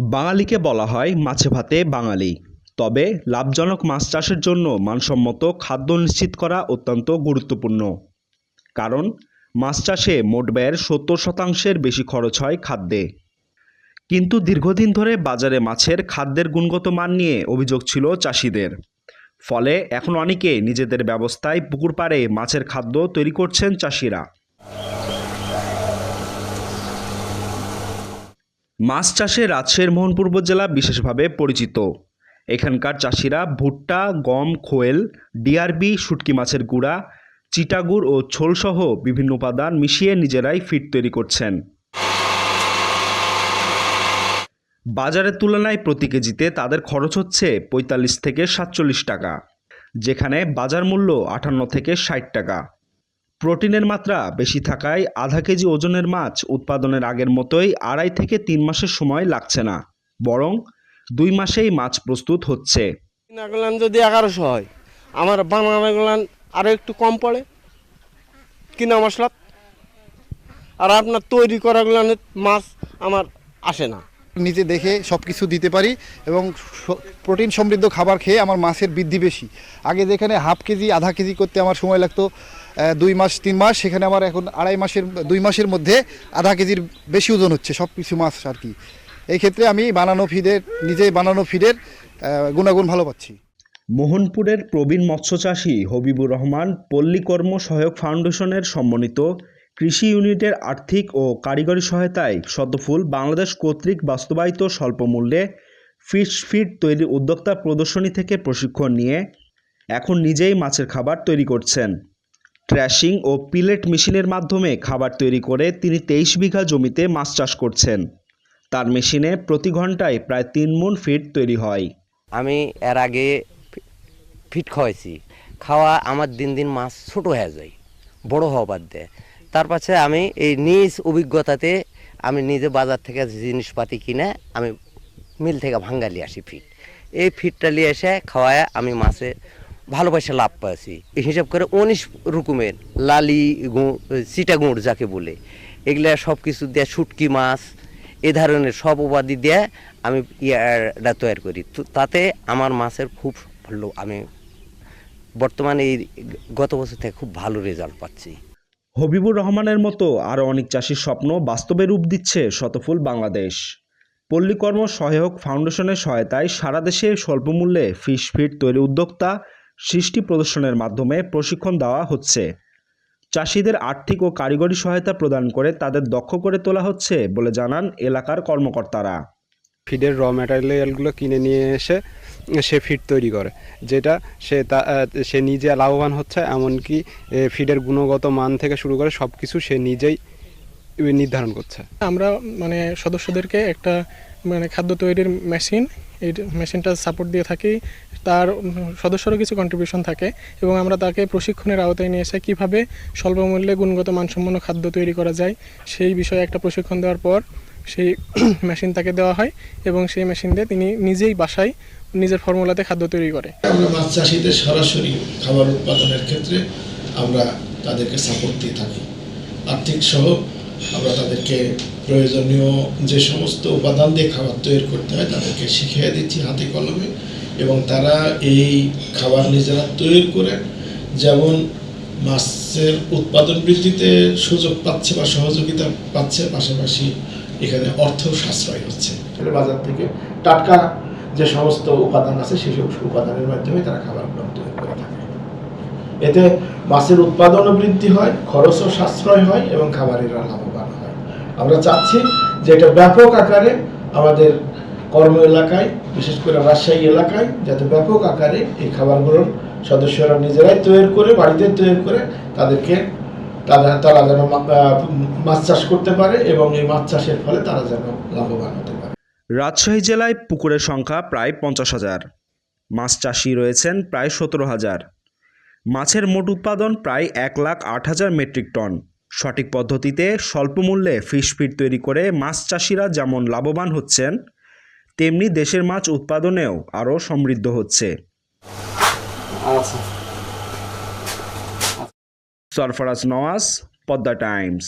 বাঙালিকে বলা হয় মাছে ভাতে বাঙালি। তবে লাভজনক মাছ চাষের জন্য মানসম্মত খাদ্য নিশ্চিত করা অত্যন্ত গুরুত্বপূর্ণ। কারণ, মাছ চাষে মোট ব্যয়ের সত্তর শতাংশের বেশি খরচ হয় খাদ্যে। কিন্তু দীর্ঘদিন ধরে বাজারে মাছের খাদ্যের গুণগত মান নিয়ে অভিযোগ ছিল চাষিদের। ফলে এখন অনেকে নিজেদের ব্যবস্থায় পুকুর পাড়ে মাছের খাদ্য তৈরি করছেন চাষিরা। মাছ চাষে রাজশাহীর মোহনপুর জেলা বিশেষভাবে পরিচিত। এখানকার চাষিরা ভুট্টা, গম, খোয়েল ডিআরবি শুটকি মাছের গুঁড়া, চিটাগুড় ও ছোলসহ বিভিন্ন উপাদান মিশিয়ে নিজেরাই ফিড তৈরি করছেন। বাজারের তুলনায় প্রতি কেজিতে তাদের খরচ হচ্ছে পঁয়তাল্লিশ থেকে সাতচল্লিশ টাকা, যেখানে বাজার মূল্য আটান্ন থেকে ষাট টাকা। প্রোটিনের মাত্রা বেশি থাকায় আধা কেজি ওজনের মাছ উৎপাদনের আগের মতোই আড়াই থেকে তিন মাসের সময় লাগছে না বরং দুই মাসেই মাছ প্রস্তুত হচ্ছে। কিনা যদি এগারোশো হয় আমার বানানো গুলান আরও একটু কম পড়ে। কিনা মশলা আর আপনার তৈরি করা মাছ আমার আসে না। নিজে দেখে সব কিছু দিতে পারি এবং প্রোটিন সমৃদ্ধ খাবার খেয়ে আমার মাছের বৃদ্ধি বেশি। আগে যেখানে হাফ কেজি আধা কেজি করতে আমার সময় লাগতো দুই মাস তিন মাস সেখানে আমার এখন আড়াই মাসের দুই মাসের মধ্যে আধা কেজির বেশি ওজন হচ্ছে সব কিছু মাছ আর কি। এই ক্ষেত্রে আমি বানানো ফিডের নিজে বানানো আহ, গুণাগুণ ভালো পাচ্ছি। মোহনপুরের প্রবীণ মৎস্যচাষী হবিবুর রহমান পল্লীকর্ম সহায়ক ফাউন্ডেশনের সম্মানিত কৃষি ইউনিটের আর্থিক ও কারিগরি সহায়তায় সদ্যফুল বাংলাদেশ কর্তৃক বাস্তবায়িত স্বল্পমূল্যে ফিশ ফিড তৈরির উদ্যোক্তা প্রদর্শনী থেকে প্রশিক্ষণ নিয়ে এখন নিজেই মাছের খাবার তৈরি করছেন। ট্র্যাশিং ও পিলেট মেশিনের মাধ্যমে খাবার তৈরি করে তিনি তেইশ বিঘা জমিতে মাছ চাষ করছেন। তার মেশিনে প্রতি ঘন্টায় প্রায় তিন মণ ফিট তৈরি হয়। আমি এর আগে ফিট খাওয়াইছি। খাওয়া আমার দিন দিন মাছ ছোট হয়ে যায়, বড় হওয়া বাদ দেয়। তার পাশে আমি এই নিজ অভিজ্ঞতাতে আমি নিজে বাজার থেকে জিনিসপাতি কিনে আমি মিল থেকে ভাঙ্গালি আসি ফিট এই ফিটটা নিয়ে এসে খাওয়ায় আমি মাছে ভালো পয়সা লাভ পাচ্ছি হিসাব করে উনিশ রকমের লালি চিটা গুঁড় যাকে বলে। এগুলা সব কিছু দিয়ে শুটকি মাছ, এ ধরনের সব উপাধি দিয়ে আমি ইয়াটা তৈরি করি। তো তাতে আমার মাছের খুব ভালো আমি বর্তমানে এই গত বছর থেকে খুব ভালো রেজাল্ট পাচ্ছি। হবিবুর রহমানের মতো আরও অনেক চাষির স্বপ্ন বাস্তবে রূপ দিচ্ছে শতফুল বাংলাদেশ। পল্লীকর্ম সহায়ক ফাউন্ডেশনের সহায়তায় সারা দেশে স্বল্পমূল্যে ফিশ ফিড তৈরি উদ্যোক্তা সৃষ্টি প্রদর্শনের মাধ্যমে প্রশিক্ষণ দেওয়া হচ্ছে। চাষিদের আর্থিক ও কারিগরি সহায়তা প্রদান করে তাদের দক্ষ করে তোলা হচ্ছে বলে জানান এলাকার কর্মকর্তারা। ফিডের র ম্যাটেরিয়ালগুলো কিনে নিয়ে এসে সে ফিড তৈরি করে যেটা সে তা সে নিজে লাভবান হচ্ছে এমনকি ফিডের গুণগত মান থেকে শুরু করে সব কিছু সে নিজেই নির্ধারণ করছে। আমরা মানে সদস্যদেরকে একটা মানে খাদ্য তৈরির মেশিন এই মেশিনটা সাপোর্ট দিয়ে থাকি তার সদস্যরও কিছু কন্ট্রিবিউশন থাকে এবং আমরা তাকে প্রশিক্ষণের আওতায় নিয়ে এসে কীভাবে স্বল্পমূল্যে গুণগত মানসম্পন্ন খাদ্য তৈরি করা যায়, সেই বিষয়ে একটা প্রশিক্ষণ দেওয়ার পর সেই মেশিন তাকে দেওয়া হয় এবং সেই মেশিন দিয়ে তিনি নিজেই বাসায় নিজের ফর্মুলাতে খাদ্য তৈরি করে। আমরা মাছ চাষিদের সরাসরি খাবার উৎপাদনের ক্ষেত্রে আমরা তাদেরকে সাপোর্ট দিয়ে থাকি। আর্থিক সহ আমরা তাদেরকে প্রয়োজনীয় যে সমস্ত উপাদান দিয়ে খাবার তৈরি করতে হয়, তাদেরকে শিখিয়ে দিচ্ছি হাতে কলমে। এবং তারা এই খাবার নিজেরা তৈরি করে, যেমন মাছের উৎপাদন বৃদ্ধিতে সুযোগ পাচ্ছে বা সহযোগিতা পাচ্ছে, পাশাপাশি এখানে অর্থ সাশ্রয় হচ্ছে। বাজার থেকে টাটকা যে সমস্ত উপাদান আছে সমস্ত উপাদানের মাধ্যমে তারা খাবারগুলো তৈরি করে থাকে। এতে মাছের উৎপাদনও বৃদ্ধি হয়, খরচও সাশ্রয় হয় এবং খাবারেরা লাভ আমরা চাচ্ছি যে এটা ব্যাপক আকারে আমাদের কর্ম এলাকায়, বিশেষ করে রাজশাহী এলাকায়, যাতে ব্যাপক আকারে এই খাবারগুলোর সদস্যরা নিজেরাই তৈরি করে, বাড়িতে তৈরি করে তাদেরকে তারা তারা যেন মাছ চাষ করতে পারে এবং এই মাছ চাষের ফলে তারা যেন লাভবান হতে পারে। রাজশাহী জেলায় পুকুরের সংখ্যা প্রায় পঞ্চাশ হাজার। মাছ চাষি রয়েছেন প্রায় সতেরো হাজার। মাছের মোট উৎপাদন প্রায় এক লাখ আট হাজার মেট্রিক টন। সঠিক পদ্ধতিতে স্বল্প মূল্যে ফিশ ফিড তৈরি করে মাছ চাষিরা যেমন লাভবান হচ্ছেন তেমনি দেশের মাছ উৎপাদনেও আরও সমৃদ্ধ হচ্ছে। সরফরাজ নওয়াজ পদ্মা টাইমস।